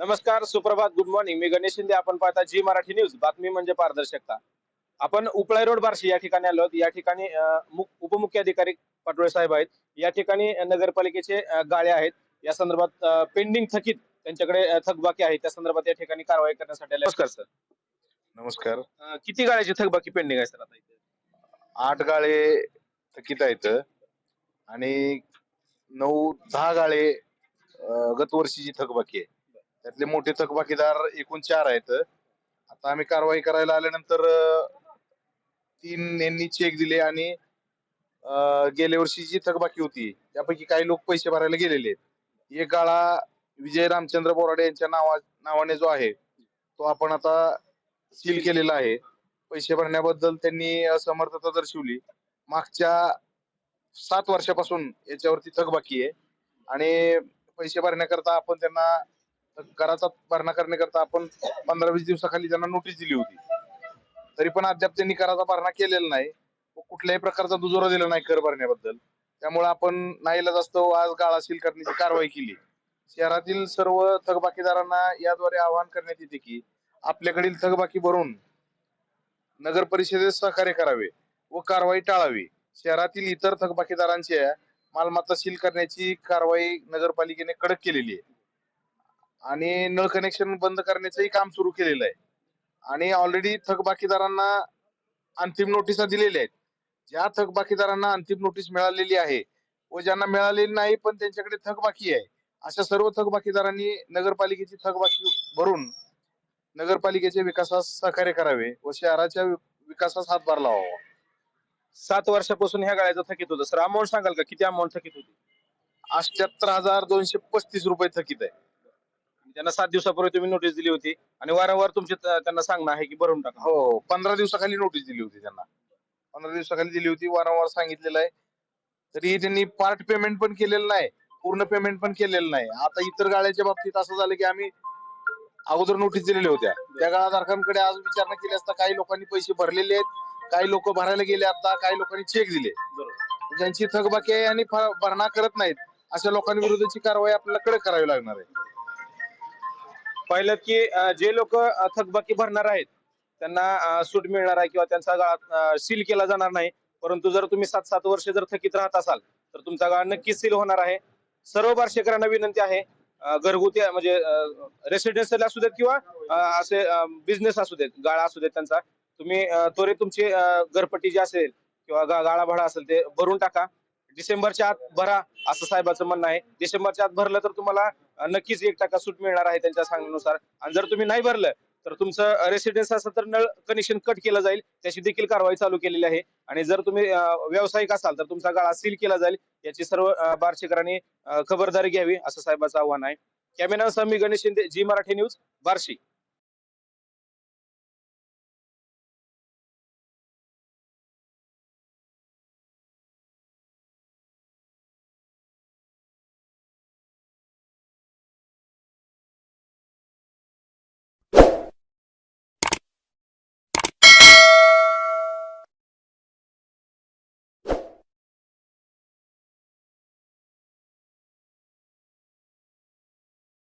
नमस्कार सुप्रभात good morning मी गणेश शिंदे. आपण पाहता जी मराठी न्यूज बातमी म्हणजे पारदर्शकता. आपण उपळाई रोड बार्शी या ठिकाणी आलो या ठिकाणी उपमुख्याधिकारी पाटोळे साहेब आहेत. या ठिकाणी नगरपालिकेचे गाळे आहेत. या संदर्भात पेंडिंग थकीत त्यांच्याकडे थकबाकी आहे. त्या संदर्भात या ठिकाणी कारवाई करण्यासाठी आले नमस्कार सर नमस्कार. किती गाळ्याची थकबाकी पेंडिंग आहे सर आता इथे? आठ गाळे थकीत आहेत. आणि नऊ दहा गाळे गतवर्षीची थकबाकी आहे. त्यातले मोठे थकबाकीदार एकूण चार आहेत. आता आम्ही कारवाई करायला आल्यानंतर तीन यांनी चेक दिले आणि गेल्या वर्षी जी थकबाकी होती त्यापैकी काही लोक पैसे भरायला गेलेले आहेत. एक गाळा विजय रामचंद्र बोराडे यांच्या नावा नावाने जो आहे तो आपण आता सील केलेला आहे. पैसे भरण्याबद्दल त्यांनी असमर्थता दर्शवली. मागच्या सात वर्षापासून याच्यावरती थकबाकी आहे. आणि पैसे भरण्याकरता आपण त्यांना कराचा भरणा करण्याकरता आपण पंधरा वीस दिवसाखाली त्यांना नोटीस दिली होती. तरी पण अद्याप त्यांनी कराचा भरणा केलेला नाही. व कुठल्याही प्रकारचा दुजोरा दिला नाही कर भरण्याबद्दल. त्यामुळे आपण नाहीला जास्त आज गाळा सील करण्याची कारवाई केली. शहरातील सर्व थकबाकीदारांना याद्वारे आवाहन करण्यात येते की आपल्याकडील थकबाकी भरून नगर परिषदेत सहकार्य करावे व कारवाई टाळावी. शहरातील इतर थकबाकीदारांच्या मालमत्ता सील करण्याची कारवाई नगरपालिकेने कडक केलेली आहे. आणि नळ कनेक्शन बंद करण्याचंही काम सुरू केलेलं आहे. आणि ऑलरेडी थकबाकीदारांना अंतिम नोटिसा दिलेल्या आहेत. ज्या थकबाकीदारांना अंतिम नोटीस मिळालेली आहे व ज्यांना मिळालेली नाही पण त्यांच्याकडे थकबाकी आहे अशा सर्व थकबाकीदारांनी नगरपालिकेची थकबाकी भरून नगरपालिकेच्या विकासास सहकार्य करावे व शहराच्या विकासास हातभार लावावा. सात वर्षापासून ह्या गाळ्याचं थकीत होतं. सर अमाऊंट सांगाल का? किती अमाऊंट थकीत होती? अठ्याहत्तर हजार दोनशे पस्तीस रुपये थकीत आहे. त्यांना सात दिवसापूर्वी तुम्ही नोटीस दिली होती आणि वारंवार तुमचे त- त्यांना सांगणं आहे की भरून टाका. हो, हो. पंधरा दिवसाखाली नोटीस दिली होती त्यांना. पंधरा दिवसाखाली दिली होती वारंवार सांगितलेलं आहे. तरी त्यांनी पार्ट पेमेंट पण केलेलं नाही पूर्ण पेमेंट पण केलेलं नाही. आता इतर गाळ्याच्या बाबतीत असं झालं की आम्ही अगोदर नोटीस दिलेल्या होत्या. त्या गाळाधारकांकडे आज विचारणा केली असता काही लोकांनी पैसे भरलेले आहेत काही लोक भरायला गेले आता काही लोकांनी चेक दिले. ज्यांची थकबाकी आहे आणि फ- भरणा करत नाहीत अशा लोकांविरुद्धची कारवाई आपल्याला कडक करावी लागणार आहे. पाहिलं की जे लोक थकबाकी भरणार आहेत त्यांना सूट मिळणार आहे किंवा त्यांचा गाळा सील केला जाणार नाही. परंतु जर तुम्ही सात सात वर्ष जर थकीत राहत असाल तर तुमचा गाळा नक्कीच सील होणार आहे. सर्व बार्शेकरांना विनंती आहे घरगुती म्हणजे रेसिडेन्शियल असू देत किंवा असे बिझनेस असू देत गाळा असू देत त्यांचा तुम्ही त्वरित तुमची घरपट्टी जी असेल किंवा गाळा भाडा असेल ते भरून टाका. डिसेंबरच्या आत भरा असं साहेबाचं म्हणणं आहे. डिसेंबरच्या आत भरलं तर तुम्हाला नक्कीच एक टक्का सूट मिळणार आहे त्यांच्या सांगण्यानुसार. आणि जर तुम्ही नाही भरलं तर तुमचं रेसिडेन्स असेल तर नळ कनेक्शन कट केलं जाईल. त्याची देखील कारवाई चालू केलेली आहे. आणि जर तुम्ही व्यावसायिक असाल तर तुमचा गाळा सील केला जाईल. याची सर्व बार्शीकरांनी खबरदारी घ्यावी असं साहेबाचं आव्हान आहे. कॅमेरा मी गणेश शिंदे जी मराठी न्यूज बार्शी.